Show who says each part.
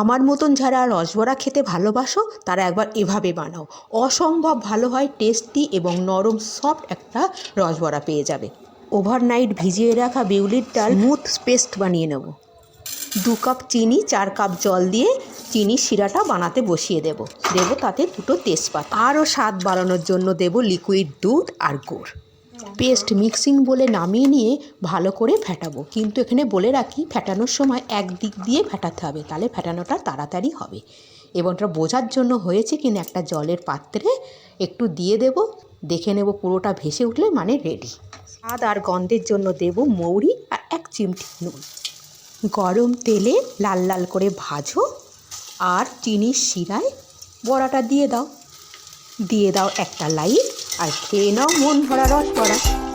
Speaker 1: আমার মতন যারা রসবড়া খেতে ভালোবাসো, তারা একবার এভাবে বানাও। অসম্ভব ভালো হয়, টেস্টি এবং নরম সফট একটা রসবড়া পেয়ে যাবে। ওভারনাইট ভিজিয়ে রাখা বিউলির ডাল স্মুথ পেস্ট বানিয়ে নেব। দু কাপ চিনি, চার কাপ জল দিয়ে চিনির শিরাটা বানাতে বসিয়ে দেব। দেব তাতে দুটো তেজপাতা। আরও স্বাদ বাড়ানোর জন্য দেব লিকুইড দুধ আর গুড়। পেস্ট মিক্সিং বলে নামিয়ে নিয়ে ভালো করে ফেটাবো। কিন্তু এখানে বলে রাখি, ফেটানোর সময় এক দিক দিয়ে ফেটাতে হবে, তাহলে ফেটানোটা তাড়াতাড়ি হবে। এবং ওটা বোঝার জন্য হয়েছে কিনা একটা জলের পাত্রে একটু দিয়ে দেব, দেখে নেব পুরোটা ভেসে উঠলে মানে রেডি স্বাদ আর গন্ধের জন্য দেব মৌরি আর এক চিমটি নুন। গরম তেলে লাল লাল করে ভাজো, আর চিনির শিরায় বড়াটা দিয়ে দাও। দিয়ে দাও একটা লাইট আর খেয়ে নাও মন ভরা রস ভরা।